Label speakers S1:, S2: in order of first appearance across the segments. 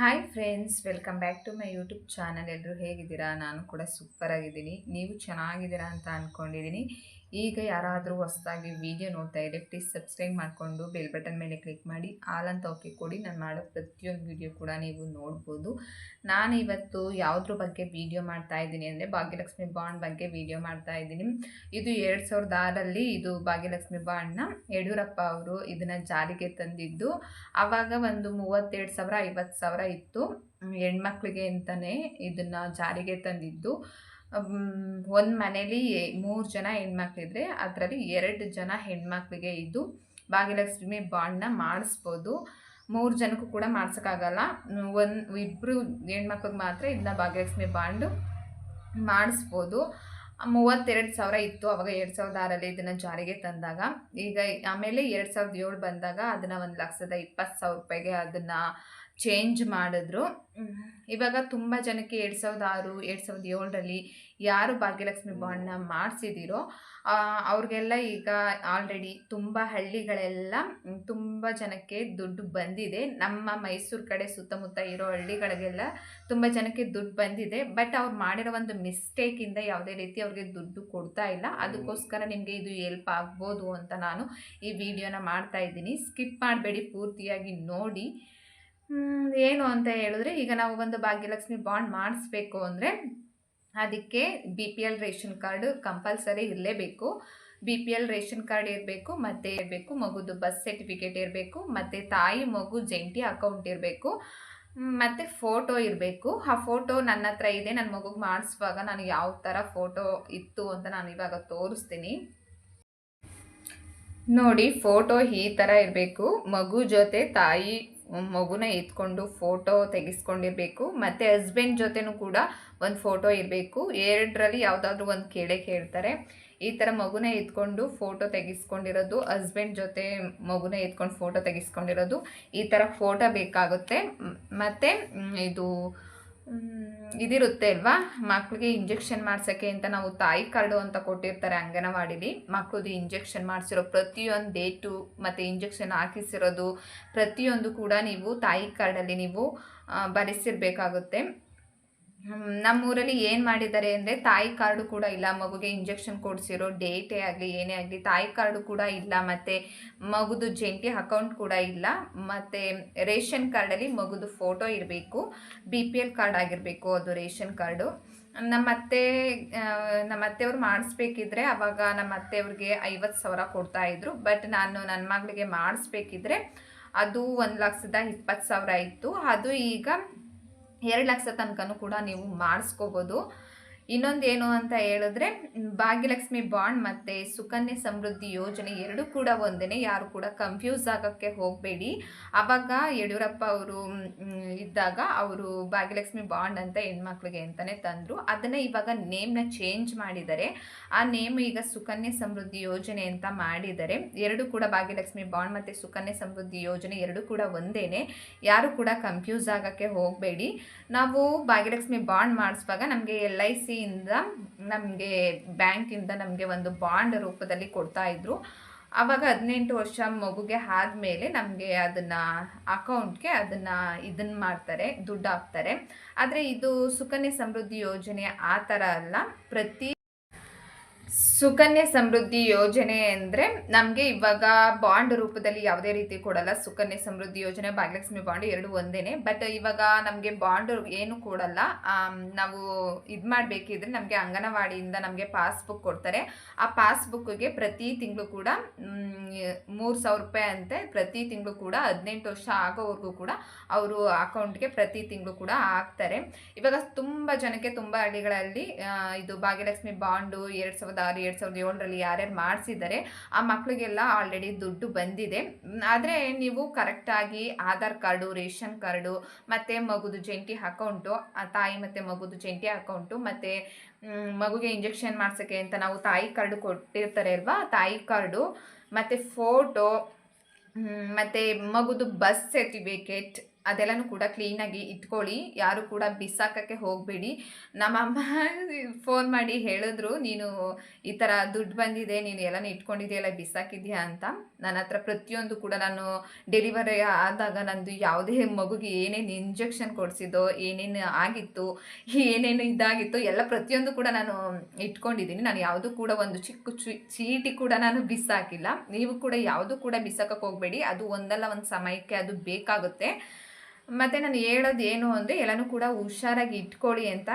S1: Hi friends welcome back to my YouTube channel ಎಲ್ಲರೂ ಹೇಗಿದ್ದೀರಾ? ನಾನು ಕೂಡ ಸೂಪರ್ ಆಗಿದ್ದೀನಿ. ನೀವು ಚೆನ್ನಾಗಿದ್ದೀರಾ ಅಂತ ಅಂದ್ಕೊಂಡಿದ್ದೀನಿ ಈಗ ಯಾರಾದರೂ ಹೊಸದಾಗಿ ವಿಡಿಯೋ ನೋಡ್ತಾ ಇದ್ದರೆ ಪ್ಲೀಸ್ ಸಬ್ಸ್ಕ್ರೈಬ್ ಮಾಡಿಕೊಂಡು ಬೆಲ್ ಬಟನ್ ಮೇಲೆ ಕ್ಲಿಕ್ ಮಾಡಿ ಆಲ್ ಅಂತ ಓಕೆ ಕೊಡಿ. ನಾನು ಮಾಡೋ ಪ್ರತಿಯೊಂದು ವಿಡಿಯೋ ಕೂಡ ನೀವು ನೋಡ್ಬೋದು. ನಾನು ಇವತ್ತು ಯಾವುದ್ರ ಬಗ್ಗೆ ವಿಡಿಯೋ ಮಾಡ್ತಾ ಇದ್ದೀನಿ ಅಂದರೆ, ಭಾಗ್ಯಲಕ್ಷ್ಮಿ ಬಾಂಡ್ ಬಗ್ಗೆ ವಿಡಿಯೋ ಮಾಡ್ತಾ ಇದ್ದೀನಿ. ಇದು ಎರಡು ಸಾವಿರದ ಆರಲ್ಲಿ ಇದು ಭಾಗ್ಯಲಕ್ಷ್ಮಿ ಬಾಂಡ್ನ ಯಡಿಯೂರಪ್ಪ ಅವರು ಇದನ್ನು ಜಾರಿಗೆ ತಂದಿದ್ದು. ಆವಾಗ ಒಂದು ಮೂವತ್ತೆರಡು ಸಾವಿರ, ಐವತ್ತು ಸಾವಿರ ಇತ್ತು. ಹೆಣ್ಮಕ್ಳಿಗೆ ಅಂತಲೇ ಇದನ್ನು ಜಾರಿಗೆ ತಂದಿದ್ದು. ಒಂದು ಮನೇಲಿ ಮೂರು ಜನ ಹೆಣ್ಮಕ್ಳಿದ್ರೆ ಅದರಲ್ಲಿ ಎರಡು ಜನ ಹೆಣ್ಮಕ್ಳಿಗೆ ಇದ್ದು ಭಾಗ್ಯಲಕ್ಷ್ಮಿ ಬಾಂಡ್ನ ಮಾಡಿಸ್ಬೋದು. ಮೂರು ಜನಕ್ಕೂ ಕೂಡ ಮಾಡ್ಸೋಕ್ಕಾಗಲ್ಲ. ಒಂದು ಇಬ್ಬರು ಹೆಣ್ಮಕ್ಳಿಗೆ ಮಾತ್ರ ಇದನ್ನ ಭಾಗ್ಯಲಕ್ಷ್ಮಿ ಬಾಂಡ್ ಮಾಡಿಸ್ಬೋದು. ಮೂವತ್ತೆರಡು ಸಾವಿರ ಇತ್ತು ಅವಾಗ ಎರಡು ಸಾವಿರದ ಆರಲ್ಲಿ ಇದನ್ನು ಜಾರಿಗೆ ತಂದಾಗ. ಈಗ ಆಮೇಲೆ ಎರಡು ಸಾವಿರದ ಏಳು ಬಂದಾಗ ಅದನ್ನು ಒಂದು ಲಕ್ಷದ ಇಪ್ಪತ್ತು ಸಾವಿರ ರೂಪಾಯಿಗೆ ಅದನ್ನು ಚೇಂಜ್ ಮಾಡಿದ್ರು. ಇವಾಗ ತುಂಬ ಜನಕ್ಕೆ ಎರಡು ಸಾವಿರದ ಆರು ಎರಡು ಸಾವಿರದ ಏಳರಲ್ಲಿ ಯಾರು ಭಾಗ್ಯಲಕ್ಷ್ಮಿ ಬಾಂಡ್ನ ಮಾಡಿಸಿದಿರೋ ಅವ್ರಿಗೆಲ್ಲ ಈಗ ಆಲ್ರೆಡಿ ತುಂಬ ಹಳ್ಳಿಗಳೆಲ್ಲ ತುಂಬ ಜನಕ್ಕೆ ದುಡ್ಡು ಬಂದಿದೆ. ನಮ್ಮ ಮೈಸೂರು ಕಡೆ ಸುತ್ತಮುತ್ತ ಇರೋ ಹಳ್ಳಿಗಳಿಗೆಲ್ಲ ತುಂಬ ಜನಕ್ಕೆ ದುಡ್ಡು ಬಂದಿದೆ. ಬಟ್ ಅವ್ರು ಮಾಡಿರೋ ಒಂದು ಮಿಸ್ಟೇಕಿಂದ ಯಾವುದೇ ರೀತಿ ಅವ್ರಿಗೆ ದುಡ್ಡು ಕೊಡ್ತಾ ಇಲ್ಲ. ಅದಕ್ಕೋಸ್ಕರ ನಿಮಗೆ ಇದು ಎಲ್ಪ್ ಆಗ್ಬೋದು ಅಂತ ನಾನು ಈ ವಿಡಿಯೋನ ಮಾಡ್ತಾ ಇದ್ದೀನಿ. ಸ್ಕಿಪ್ ಮಾಡಬೇಡಿ ಪೂರ್ತಿಯಾಗಿ ನೋಡಿ. ಏನು ಅಂತ ಹೇಳಿದ್ರೆ, ಈಗ ನಾವು ಒಂದು ಭಾಗ್ಯಲಕ್ಷ್ಮಿ ಬಾಂಡ್ ಮಾಡಿಸ್ಬೇಕು ಅಂದರೆ, ಅದಕ್ಕೆ B P L ration card compulsory ಇರಲೇಬೇಕು. B P L ration card ಇರಬೇಕು, ಮತ್ತು ಇರಬೇಕು, ಮಗುದು ಬಸ್ ಸರ್ಟಿಫಿಕೇಟ್ ಇರಬೇಕು, ಮತ್ತು ತಾಯಿ, ಮಗು, ಜಂಟಿ ಅಕೌಂಟ್ ಇರಬೇಕು ಮತ್ತು ಫೋಟೋ ಇರಬೇಕು. ಆ ಫೋಟೋ ನನ್ನ ಹತ್ರ ಇದೆ ನನ್ನ ಮಗುಗೆ ಮಾಡಿಸುವಾಗ ನಾನು ಯಾವ ಥರ ಫೋಟೋ ಇತ್ತು ಅಂತ ನಾನು ಇವಾಗ ತೋರಿಸ್ತೀನಿ. ನೋಡಿ ಫೋಟೋ ಈ ಥರ ಇರಬೇಕು. ಮಗು ಜೊತೆ ತಾಯಿ ಮಗುನ ಎತ್ಕೊಂಡು ಫೋಟೋ ತೆಗೆಸ್ಕೊಂಡಿರಬೇಕು. ಮತ್ತು ಹಸ್ಬೆಂಡ್ ಜೊತೆನೂ ಕೂಡ ಒಂದು ಫೋಟೋ ಇರಬೇಕು. ಎರಡರಲ್ಲಿ ಯಾವುದಾದ್ರೂ ಒಂದು ಕೇಳೇ ಕೇಳ್ತಾರೆ. ಈ ಥರ ಮಗುನ ಎತ್ಕೊಂಡು ಫೋಟೋ ತೆಗೆಸ್ಕೊಂಡಿರೋದು ಹಸ್ಬೆಂಡ್ ಜೊತೆ ಮಗುನ ಎತ್ಕೊಂಡು ಫೋಟೋ ತೆಗೆಸ್ಕೊಂಡಿರೋದು, ಈ ಥರ ಫೋಟೋ ಬೇಕಾಗುತ್ತೆ. ಮತ್ತು ಇದು ಇದಿರುತ್ತೆ ಅಲ್ವಾ? ಮಕ್ಕಳಿಗೆ ಇಂಜೆಕ್ಷನ್ ಮಾಡ್ಸೋಕ್ಕೆ ಅಂತ ನಾವು ತಾಯಿ ಕಾರ್ಡು ಅಂತ ಕೊಟ್ಟಿರ್ತಾರೆ ಅಂಗನವಾಡಿಲಿ. ಮಕ್ಕಳದು ಇಂಜೆಕ್ಷನ್ ಮಾಡಿಸಿರೋ ಪ್ರತಿಯೊಂದು ಡೇಟು ಮತ್ತು ಇಂಜೆಕ್ಷನ್ ಹಾಕಿಸಿರೋದು ಪ್ರತಿಯೊಂದು ಕೂಡ ನೀವು ತಾಯಿ ಕಾರ್ಡಲ್ಲಿ ನೀವು ಬರೆಸಿರ್ಬೇಕಾಗುತ್ತೆ ನಮ್ಮೂರಲ್ಲಿ ಏನು ಮಾಡಿದ್ದಾರೆ ಅಂದರೆ ತಾಯಿ ಕಾರ್ಡು ಕೂಡ ಇಲ್ಲ. ಮಗುಗೆ ಇಂಜೆಕ್ಷನ್ ಕೊಡಿಸಿರೋ ಡೇಟೇ ಆಗಲಿ, ಏನೇ ಆಗಲಿ, ತಾಯಿ ಕಾರ್ಡು ಕೂಡ ಇಲ್ಲ. ಮತ್ತು ಮಗುದು ಜಂಟಿ ಅಕೌಂಟ್ ಕೂಡ ಇಲ್ಲ. ಮತ್ತು ರೇಷನ್ ಕಾರ್ಡಲ್ಲಿ ಮಗುದು ಫೋಟೋ ಇರಬೇಕು. ಬಿ ಪಿ ಎಲ್ ಕಾರ್ಡ್ ಆಗಿರಬೇಕು ಅದು ರೇಷನ್ ಕಾರ್ಡು. ನಮ್ಮ ಅತ್ತೆ ನಮ್ಮ ಅತ್ತೆಯವ್ರು ಮಾಡಿಸ್ಬೇಕಿದ್ರೆ ಅವಾಗ ನಮ್ಮ ಅತ್ತೆಯವ್ರಿಗೆ ಐವತ್ತು ಸಾವಿರ ಕೊಡ್ತಾಯಿದ್ರು ಬಟ್ ನಾನು ನನ್ನ ಮಗಳಿಗೆ ಮಾಡಿಸ್ಬೇಕಿದ್ರೆ ಅದು ಒಂದು ಲಕ್ಷದ ಇಪ್ಪತ್ತು ಸಾವಿರ ಇತ್ತು. ಅದು ಈಗ ಎರಡು ಲಕ್ಷ ತನಕನೂ ಕೂಡ ನೀವು ಮಾಡಿಸ್ಕೋಬೋದು. ಇನ್ನೊಂದೇನು ಅಂತ ಹೇಳಿದ್ರೆ, ಭಾಗ್ಯಲಕ್ಷ್ಮಿ ಬಾಂಡ್ ಮತ್ತು ಸುಕನ್ಯೆ ಸಮೃದ್ಧಿ ಯೋಜನೆ ಎರಡು ಕೂಡ ಒಂದೇ ಯಾರು ಕೂಡ ಕನ್ಫ್ಯೂಸ್ ಆಗೋಕ್ಕೆ ಹೋಗಬೇಡಿ. ಆವಾಗ ಯಡಿಯೂರಪ್ಪ ಅವರು ಇದ್ದಾಗ ಅವರು ಭಾಗ್ಯಲಕ್ಷ್ಮಿ ಬಾಂಡ್ ಅಂತ ಹೆಣ್ಮಕ್ಳಿಗೆ ಅಂತಲೇ ತಂದರು. ಅದನ್ನು ಇವಾಗ ನೇಮ್ನ ಚೇಂಜ್ ಮಾಡಿದ್ದಾರೆ. ಆ ನೇಮ್ ಈಗ ಸುಕನ್ಯೆ ಸಮೃದ್ಧಿ ಯೋಜನೆ ಅಂತ ಮಾಡಿದ್ದಾರೆ. ಎರಡು ಕೂಡ ಭಾಗ್ಯಲಕ್ಷ್ಮಿ ಬಾಂಡ್ ಮತ್ತು ಸುಕನ್ಯೆ ಸಮೃದ್ಧಿ ಯೋಜನೆ ಎರಡು ಕೂಡ ಒಂದೇ ಯಾರು ಕೂಡ ಕನ್ಫ್ಯೂಸ್ ಆಗೋಕ್ಕೆ ಹೋಗಬೇಡಿ. ನಾವು ಭಾಗ್ಯಲಕ್ಷ್ಮಿ ಬಾಂಡ್ ಮಾಡಿಸುವಾಗ ನಮಗೆ ಎಲ್ ಐ ಸಿ ಇಂದ ನಮಗೆ ಬ್ಯಾಂಕಿಂದ ನಮಗೆ ಒಂದು ಬಾಂಡ್ ರೂಪದಲ್ಲಿ ಕೊಡ್ತಾ ಇದ್ರು. ಆವಾಗ ಹದಿನೆಂಟು ವರ್ಷ ಮಗುಗೆ ಆದಮೇಲೆ ನಮಗೆ ಅದನ್ನು ಅಕೌಂಟ್ಗೆ ಅದನ್ನು ಇದನ್ನು ಮಾಡ್ತಾರೆ, ದುಡ್ಡು ಹಾಕ್ತಾರೆ. ಆದರೆ ಇದು ಸುಕನ್ಯಾ ಸಮೃದ್ಧಿ ಯೋಜನೆ ಆ ಥರ ಅಲ್ಲ. ಪ್ರತಿ ಸುಕನ್ಯೆ ಸಮೃದ್ಧಿ ಯೋಜನೆ ಅಂದರೆ ನಮಗೆ ಇವಾಗ ಬಾಂಡ್ ರೂಪದಲ್ಲಿ ಯಾವುದೇ ರೀತಿ ಕೊಡಲ್ಲ. ಸುಕನ್ಯಾ ಸಮೃದ್ಧಿ ಯೋಜನೆ, ಭಾಗ್ಯಲಕ್ಷ್ಮಿ ಬಾಂಡ್ ಎರಡು ಒಂದೇನೆ. ಬಟ್ ಇವಾಗ ನಮಗೆ ಬಾಂಡ್ ಏನು ಕೊಡಲ್ಲ. ನಾವು ಇದು ಮಾಡಬೇಕಿದ್ರೆ ನಮಗೆ ಅಂಗನವಾಡಿಯಿಂದ ನಮಗೆ ಪಾಸ್ಬುಕ್ ಕೊಡ್ತಾರೆ. ಆ ಪಾಸ್ಬುಕ್ಗೆ ಪ್ರತಿ ತಿಂಗಳು ಕೂಡ ಮೂರು ಸಾವಿರ ರೂಪಾಯಿ ಅಂತೆ ಪ್ರತಿ ತಿಂಗಳು ಕೂಡ, ಹದಿನೆಂಟು ವರ್ಷ ಆಗೋವರೆಗೂ ಕೂಡ ಅವರು ಅಕೌಂಟ್ಗೆ ಪ್ರತಿ ತಿಂಗಳು ಕೂಡ ಹಾಕ್ತಾರೆ. ಇವಾಗ ತುಂಬ ಜನಕ್ಕೆ ತುಂಬ ಹಳ್ಳಿಗಳಲ್ಲಿ ಇದು ಭಾಗ್ಯಲಕ್ಷ್ಮಿ ಬಾಂಡು ಎರಡು ಎರಡು ಸಾವಿರದ ಏಳರಲ್ಲಿ ಯಾರ್ಯಾರು ಮಾಡಿಸಿದ್ದಾರೆ ಆ ಮಕ್ಕಳಿಗೆಲ್ಲ ಆಲ್ರೆಡಿ ದುಡ್ಡು ಬಂದಿದೆ. ಆದರೆ ನೀವು ಕರೆಕ್ಟಾಗಿ ಆಧಾರ್ ಕಾರ್ಡು, ರೇಷನ್ ಕಾರ್ಡು, ಮತ್ತು ಮಗುದು ಜಂಟಿ ಅಕೌಂಟು ತಾಯಿ ಮತ್ತು ಮಗುದು ಜಂಟಿ ಅಕೌಂಟು ಮತ್ತು ಮಗುಗೆ ಇಂಜೆಕ್ಷನ್ ಮಾಡ್ಸೋಕ್ಕೆ ಅಂತ ನಾವು ತಾಯಿ ಕಾರ್ಡು ಕೊಟ್ಟಿರ್ತಾರೆ ಅಲ್ವಾ? ತಾಯಿ ಕಾರ್ಡು, ಮತ್ತು ಫೋಟೋ ಮತ್ತು ಮಗುದು ಬಸ್ ಸರ್ಟಿಫಿಕೇಟ್ ಅದೆಲ್ಲನೂ ಕೂಡ ಕ್ಲೀನಾಗಿ ಇಟ್ಕೊಳ್ಳಿ. ಯಾರು ಕೂಡ ಬಿಸಾಕಕ್ಕೆ ಹೋಗಬೇಡಿ. ನಮ್ಮಮ್ಮ ಫೋನ್ ಮಾಡಿ ಹೇಳಿದ್ರು, ನೀನು ಈ ಥರ ದುಡ್ಡು ಬಂದಿದೆ, ನೀನು ಎಲ್ಲನೂ ಇಟ್ಕೊಂಡಿದೆಯಲ್ಲ, ಬಿಸಾಕಿದ್ಯಾ ಅಂತ? ನನ್ನ ಹತ್ರ ಪ್ರತಿಯೊಂದು ಕೂಡ ನಾನು ಡೆಲಿವರಿ ಆದಾಗ ನಂದು ಯಾವುದೇ ಮಗುಗೆ ಏನೇನು ಇಂಜೆಕ್ಷನ್ ಕೊಡಿಸಿದ್ದೋ, ಏನೇನು ಆಗಿತ್ತು, ಏನೇನು ಇದಾಗಿತ್ತು, ಎಲ್ಲ ಪ್ರತಿಯೊಂದು ಕೂಡ ನಾನು ಇಟ್ಕೊಂಡಿದ್ದೀನಿ. ನಾನು ಯಾವುದು ಕೂಡ ಒಂದು ಚಿಕ್ಕ ಚೀಟಿ ಕೂಡ ನಾನು ಬಿಸಾಕಿಲ್ಲ. ನೀವು ಕೂಡ ಯಾವುದು ಕೂಡ ಬಿಸಾಕಕ್ಕೆ ಹೋಗಬೇಡಿ. ಅದು ಒಂದಲ್ಲ, ಒಂದು ಸಮಯಕ್ಕೆ ಅದು ಬೇಕಾಗುತ್ತೆ. ಮತ್ತು ನಾನು ಹೇಳೋದು ಏನು ಅಂದರೆ ಎಲ್ಲನೂ ಕೂಡ ಹುಷಾರಾಗಿ ಇಟ್ಕೊಳ್ಳಿ ಅಂತ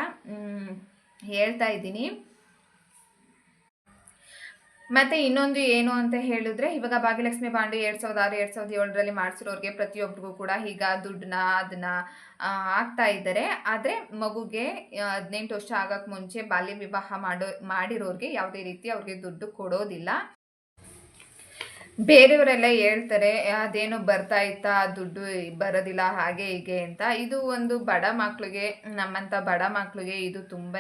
S1: ಹೇಳ್ತಾ ಇದ್ದೀನಿ. ಮತ್ತೆ ಇನ್ನೊಂದು ಏನು ಅಂತ ಹೇಳಿದ್ರೆ, ಇವಾಗ ಭಾಗ್ಯಲಕ್ಷ್ಮಿ ಬಾಂಡು ಎರಡು ಸಾವಿರದ ಆರು, ಎರಡು ಸಾವಿರದ ಏಳರಲ್ಲಿ ಮಾಡಿಸಿರೋರಿಗೆ ಪ್ರತಿಯೊಬ್ಬರಿಗೂ ಕೂಡ ಈಗ ದುಡ್ಡನ್ನ, ಅದನ್ನ ಆಗ್ತಾ ಇದ್ದಾರೆ. ಆದರೆ ಮಗುಗೆ ಹದಿನೆಂಟು ವರ್ಷ ಆಗೋಕ್ಕೆ ಮುಂಚೆ ಬಾಲ್ಯ ವಿವಾಹ ಮಾಡೋ, ಮಾಡಿರೋರಿಗೆ ಯಾವುದೇ ರೀತಿ ಅವ್ರಿಗೆ ದುಡ್ಡು ಕೊಡೋದಿಲ್ಲ. ಬೇರೆಯವರೆಲ್ಲ ಹೇಳ್ತಾರೆ ಅದೇನು ಬರ್ತಾ ಇತ್ತಾ? ದುಡ್ಡು ಬರೋದಿಲ್ಲ, ಹಾಗೆ ಹೀಗೆ ಅಂತ. ಇದು ಒಂದು ಬಡ ಮಕ್ಳಿಗೆ, ನಮ್ಮಂಥ ಬಡ ಮಕ್ಳಿಗೆ ಇದು ತುಂಬಾ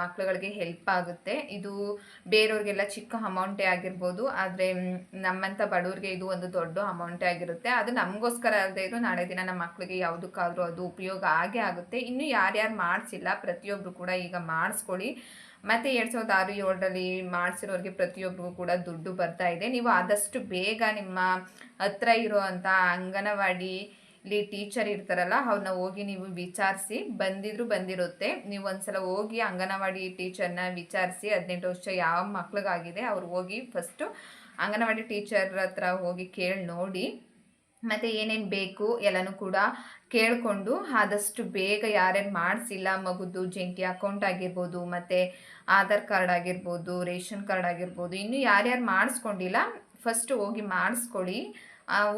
S1: ಮಕ್ಳುಗಳಿಗೆ ಹೆಲ್ಪ್ ಆಗುತ್ತೆ. ಇದು ಬೇರೆಯವ್ರಿಗೆಲ್ಲ ಚಿಕ್ಕ ಅಮೌಂಟೇ ಆಗಿರ್ಬೋದು, ಆದರೆ ನಮ್ಮಂಥ ಬಡವ್ರಿಗೆ ಇದು ಒಂದು ದೊಡ್ಡ ಅಮೌಂಟೇ ಆಗಿರುತ್ತೆ. ಅದು ನಮಗೋಸ್ಕರ ಅಲ್ಲದೆ ಇದು ನಾಳೆ ದಿನ ನಮ್ಮ ಮಕ್ಳಿಗೆ ಯಾವುದಕ್ಕಾದರೂ ಅದು ಉಪಯೋಗ ಆಗೇ ಆಗುತ್ತೆ. ಇನ್ನು ಯಾರ್ಯಾರು ಮಾಡಿಸಿಲ್ಲ ಪ್ರತಿಯೊಬ್ಬರು ಕೂಡ ಈಗ ಮಾಡಿಸ್ಕೊಳ್ಳಿ. ಮತ್ತೆ ಎರಡು ಸಾವಿರದ ಆರು ಏಳರಲ್ಲಿ ಮಾಡಿಸಿರೋರಿಗೆ ಪ್ರತಿಯೊಬ್ಬರಿಗೂ ಕೂಡ ದುಡ್ಡು ಬರ್ತಾ ಇದೆ. ನೀವು ಆದಷ್ಟು ಬೇಗ ನಿಮ್ಮ ಹತ್ರ ಇರೋ ಅಂಗನವಾಡಿಲಿ ಅಂಗನವಾಡಿ ಇಲ್ಲಿ ಟೀಚರ್ ಇರ್ತಾರಲ್ಲ ಅವ್ರನ್ನ ಹೋಗಿ ನೀವು ವಿಚಾರಿಸಿ, ಬಂದಿದ್ರು ಬಂದಿರುತ್ತೆ. ನೀವು ಒಂದ್ಸಲ ಹೋಗಿ ಅಂಗನವಾಡಿ ಟೀಚರ್ನ ವಿಚಾರಿಸಿ, ಹದಿನೆಂಟು ವರ್ಷ ಯಾವ ಮಕ್ಳಿಗಾಗಿದೆ, ಅವ್ರು ಹೋಗಿ ಫಸ್ಟು ಅಂಗನವಾಡಿ ಟೀಚರ್ ಹತ್ರ ಹೋಗಿ ಕೇಳಿ ನೋಡಿ. ಮತ್ತು ಏನೇನು ಬೇಕು ಎಲ್ಲನೂ ಕೂಡ ಕೇಳಿಕೊಂಡು ಆದಷ್ಟು ಬೇಗ ಯಾರೇನು ಮಾಡಿಸಿಲ್ಲ ಮಗುದು ಜಂಟಿ ಅಕೌಂಟ್ ಆಗಿರ್ಬೋದು, ಮತ್ತು ಆಧಾರ್ ಕಾರ್ಡ್ ಆಗಿರ್ಬೋದು, ರೇಷನ್ ಕಾರ್ಡ್ ಆಗಿರ್ಬೋದು, ಇನ್ನೂ ಯಾರ್ಯಾರು ಮಾಡಿಸ್ಕೊಂಡಿಲ್ಲ ಫಸ್ಟು ಹೋಗಿ ಮಾಡಿಸ್ಕೊಳ್ಳಿ.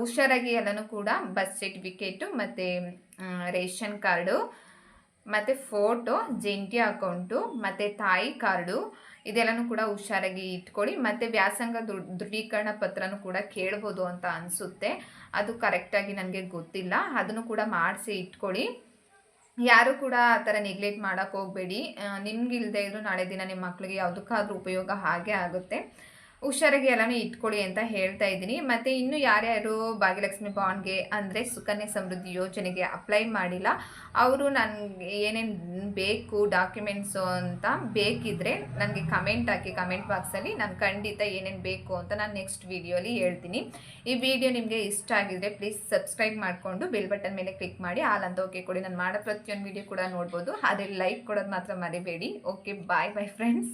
S1: ಹುಷಾರಾಗಿ ಎಲ್ಲನೂ ಕೂಡ ಬಸ್ ಸರ್ಟಿಫಿಕೇಟು ಮತ್ತು ರೇಷನ್ ಕಾರ್ಡು. ಮತ್ತು ಫೋಟೋ, ಜಂಟಿ ಅಕೌಂಟು, ಮತ್ತು ತಾಯಿ ಕಾರ್ಡು, ಇದೆಲ್ಲನೂ ಕೂಡ ಹುಷಾರಾಗಿ ಇಟ್ಕೊಳ್ಳಿ. ಮತ್ತು ವ್ಯಾಸಂಗ ದೃಢೀಕರಣ ಪತ್ರನೂ ಕೂಡ ಕೇಳ್ಬೋದು ಅಂತ ಅನಿಸುತ್ತೆ. ಅದು ಕರೆಕ್ಟಾಗಿ ನನಗೆ ಗೊತ್ತಿಲ್ಲ. ಅದನ್ನು ಕೂಡ ಮಾಡಿಸಿ ಇಟ್ಕೊಳ್ಳಿ. ಯಾರು ಕೂಡ ಆ ಥರ ನೆಗ್ಲೆಕ್ಟ್ ಮಾಡೋಕ್ಕೆ ಹೋಗಬೇಡಿ. ಇಲ್ಲದೆ ಇದ್ದರೂ ನಾಳೆ ದಿನ ನಿಮ್ಮ ಮಕ್ಕಳಿಗೆ ಯಾವುದಕ್ಕಾದ್ರೂ ಉಪಯೋಗ ಹಾಗೆ ಆಗುತ್ತೆ. ಹುಷಾರಾಗಿ ಎಲ್ಲನೂ ಇಟ್ಕೊಳ್ಳಿ ಅಂತ ಹೇಳ್ತಾ ಇದ್ದೀನಿ. ಮತ್ತು ಇನ್ನು ಯಾರ್ಯಾರು ಭಾಗ್ಯಲಕ್ಷ್ಮಿ ಬಾಂಡ್ಗೆ ಅಂದರೆ ಸುಕನ್ಯಾ ಸಮೃದ್ಧಿ ಯೋಜನೆಗೆ ಅಪ್ಲೈ ಮಾಡಿಲ್ಲ, ಅವರು ನನಗೆ ಏನೇನು ಬೇಕು ಡಾಕ್ಯುಮೆಂಟ್ಸು ಅಂತ ಬೇಕಿದ್ರೆ ನನಗೆ ಕಮೆಂಟ್ ಹಾಕಿ, ಕಮೆಂಟ್ ಬಾಕ್ಸಲ್ಲಿ ನಾನು ಖಂಡಿತ ಏನೇನು ಬೇಕು ಅಂತ ನಾನು ನೆಕ್ಸ್ಟ್ ವಿಡಿಯೋಲಿ ಹೇಳ್ತೀನಿ. ಈ ವಿಡಿಯೋ ನಿಮಗೆ ಇಷ್ಟ ಆಗಿದ್ರೆ ಪ್ಲೀಸ್ ಸಬ್ಸ್ಕ್ರೈಬ್ ಮಾಡಿಕೊಂಡು ಬೆಲ್ ಬಟನ್ ಮೇಲೆ ಕ್ಲಿಕ್ ಮಾಡಿ ಅಂತ ಓಕೆ ಕೊಡಿ. ನಾನು ಮಾಡೋ ಪ್ರತಿಯೊಂದು ವಿಡಿಯೋ ಕೂಡ ನೋಡ್ಬೋದು. ಅದೇ ಲೈಕ್ ಕೊಡೋದು ಮಾತ್ರ ಮರಿಬೇಡಿ. Okay, bye bye friends.